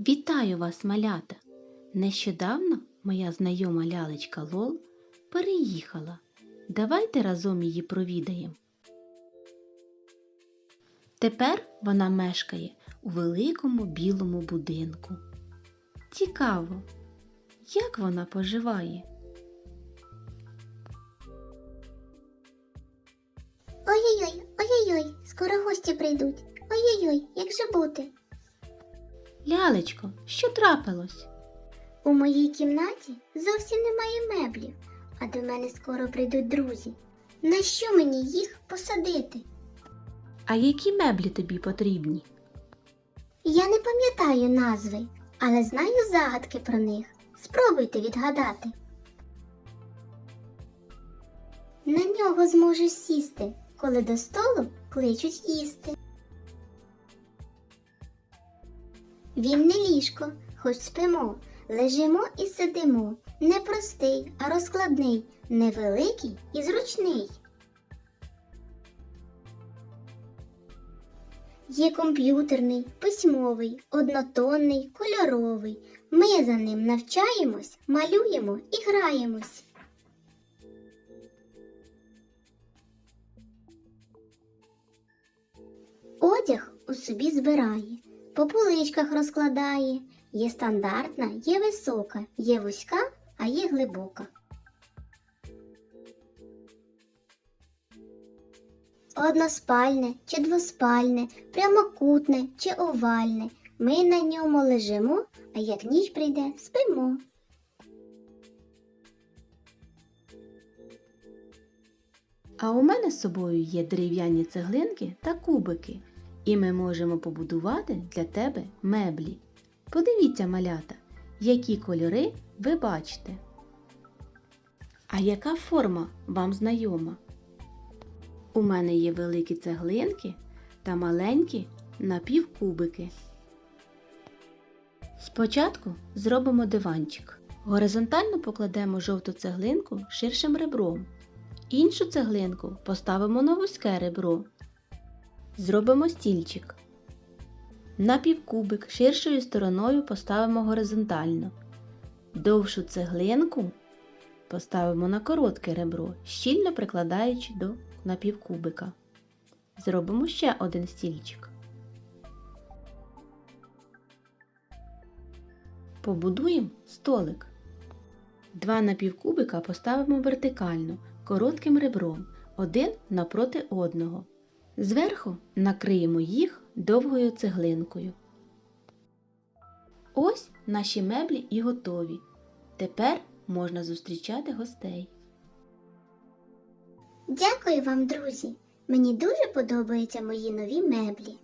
Вітаю вас, малята! Нещодавно моя знайома лялечка Лол переїхала. Давайте разом її провідаємо. Тепер вона мешкає у великому білому будинку. Цікаво, як вона поживає? Ой-ой-ой, ой-ой-ой, скоро гості прийдуть. Ой-ой-ой, як же бути? Лялечко, що трапилось? У моїй кімнаті зовсім немає меблів, а до мене скоро прийдуть друзі. На що мені їх посадити? А які меблі тобі потрібні? Я не пам'ятаю назви, але знаю загадки про них. Спробуйте відгадати. На нього зможеш сісти, коли до столу кличуть їсти. Він не ліжко, хоч спимо, лежимо і сидимо. Не простий, а розкладний, невеликий і зручний. Є комп'ютерний, письмовий, однотонний, кольоровий. Ми за ним навчаємось, малюємо і граємось. Одяг у собі збирає, по поличках розкладає. Є стандартна, є висока, є вузька, а є глибока. Односпальне чи двоспальне, прямокутне чи овальне. Ми на ньому лежимо, а як ніч прийде, спимо. А у мене з собою є дерев'яні цеглинки та кубики, і ми можемо побудувати для тебе меблі. Подивіться, малята, які кольори ви бачите. А яка форма вам знайома? У мене є великі цеглинки та маленькі напівкубики. Спочатку зробимо диванчик. Горизонтально покладемо жовту цеглинку ширшим ребром. Іншу цеглинку поставимо на вузьке ребро. Зробимо стільчик. Напівкубик ширшою стороною поставимо горизонтально. Довшу цеглинку поставимо на коротке ребро, щільно прикладаючи до напівкубика. Зробимо ще один стільчик. Побудуємо столик. Два напівкубика поставимо вертикально, коротким ребром, один напроти одного. Зверху накриємо їх довгою цеглинкою. Ось наші меблі і готові. Тепер можна зустрічати гостей. Дякую вам, друзі! Мені дуже подобаються мої нові меблі.